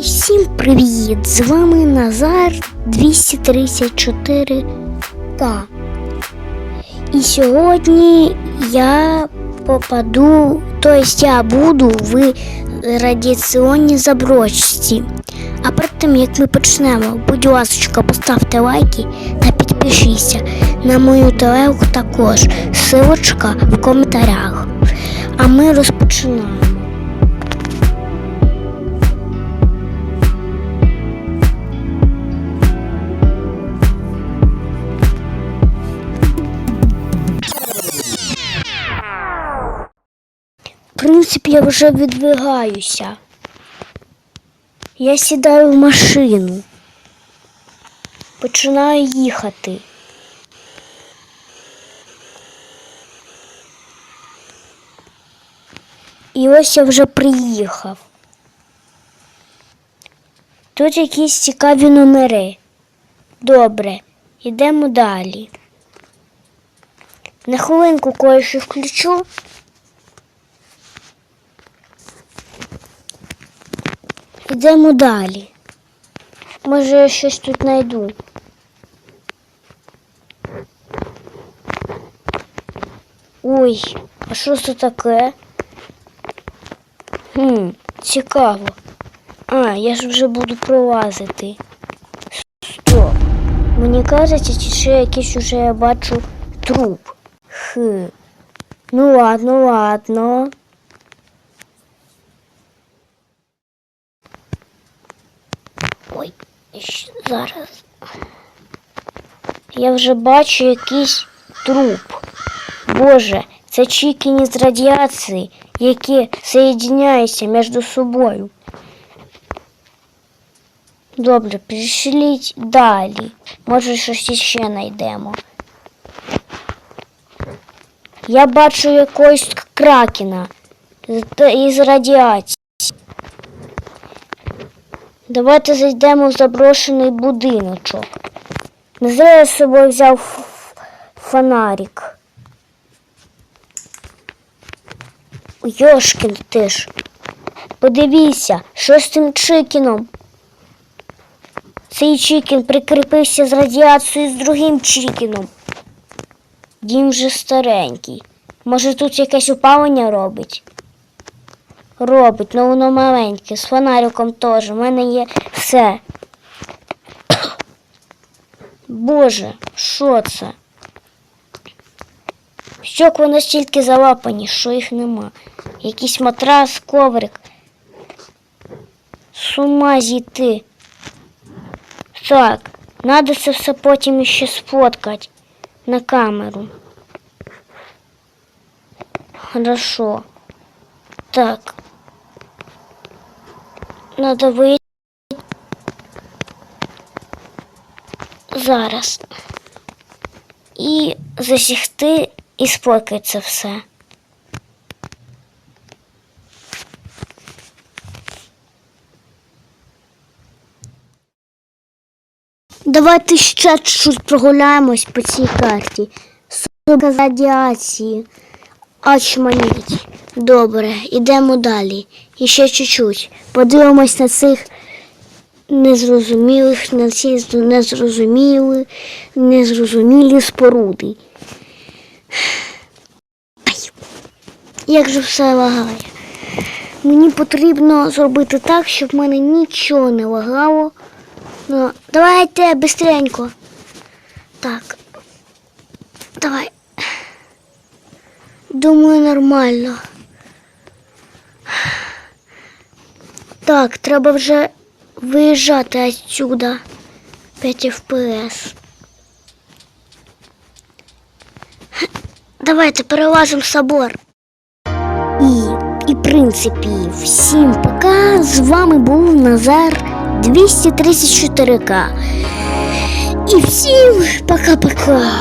Всім привіт! З вами Назар 234К. І сьогодні я попаду, тобто я буду в радіаційній заброчці. А перед тим як ми почнемо, будь ласка, поставте лайки та підпишіться на мою телегу також. Силочка в коментарях. А ми розпочинаємо. Принципі, я вже відвигаюся. Я сідаю в машину. Починаю їхати. І ось я вже приїхав. Тут якісь цікаві номери. Добре, йдемо далі. На хвилинку кое-що включу. Йдемо далі. Може, я щось тут знайду. Ой, а що це таке? Хм, цікаво. А, я ж вже буду пролазити. Стоп. Мені кажеться, чи ще якийсь уже я бачу труп. Хм. Ну ладно, ладно. Зараз. Я вже бачу якийсь труп. Боже, це чікіні з радіації, які соєдиняються між собою. Добре, пішліть далі. Може, щось іще знайдемо. Я бачу якогось кракена із радіації. Давайте зайдемо в заброшений будиночок. Не зря я з собою взяв фонарик. Йошкін ти ж. Подивіться, що з цим чикіном. Цей чикін прикріпився з радіацією з другим чикіном. Дім вже старенький. Може тут якесь опалення робить? Робить, але воно маленьке, з фонариком теж. У мене є все. Боже, що це? Щокви настільки залапані, що їх нема. Якийсь матрас, коврик. З ума зійти. Так, треба це все потім ще сфоткати на камеру. Хорошо. Так. Надо вийти зараз. І засігти і сфоткати це все. Давайте ще чуть прогуляємось по цій карті. Сука з радіації. Очманіть. Добре, йдемо далі. І ще чуть-чуть. Подивимось на цих незрозумілих, на ці незрозумілі, незрозумілі споруди. Як же все лагає. Мені потрібно зробити так, щоб в мене нічого не лагало. Ну, давайте быстренько. Так. Давай. Думаю, нормально. Так, треба вже виїжджати отсюда. 5 FPS. Давайте перелазимо собор. І, і в принципі, всім пока. З вами був Назар 234К. І всім пока-пока.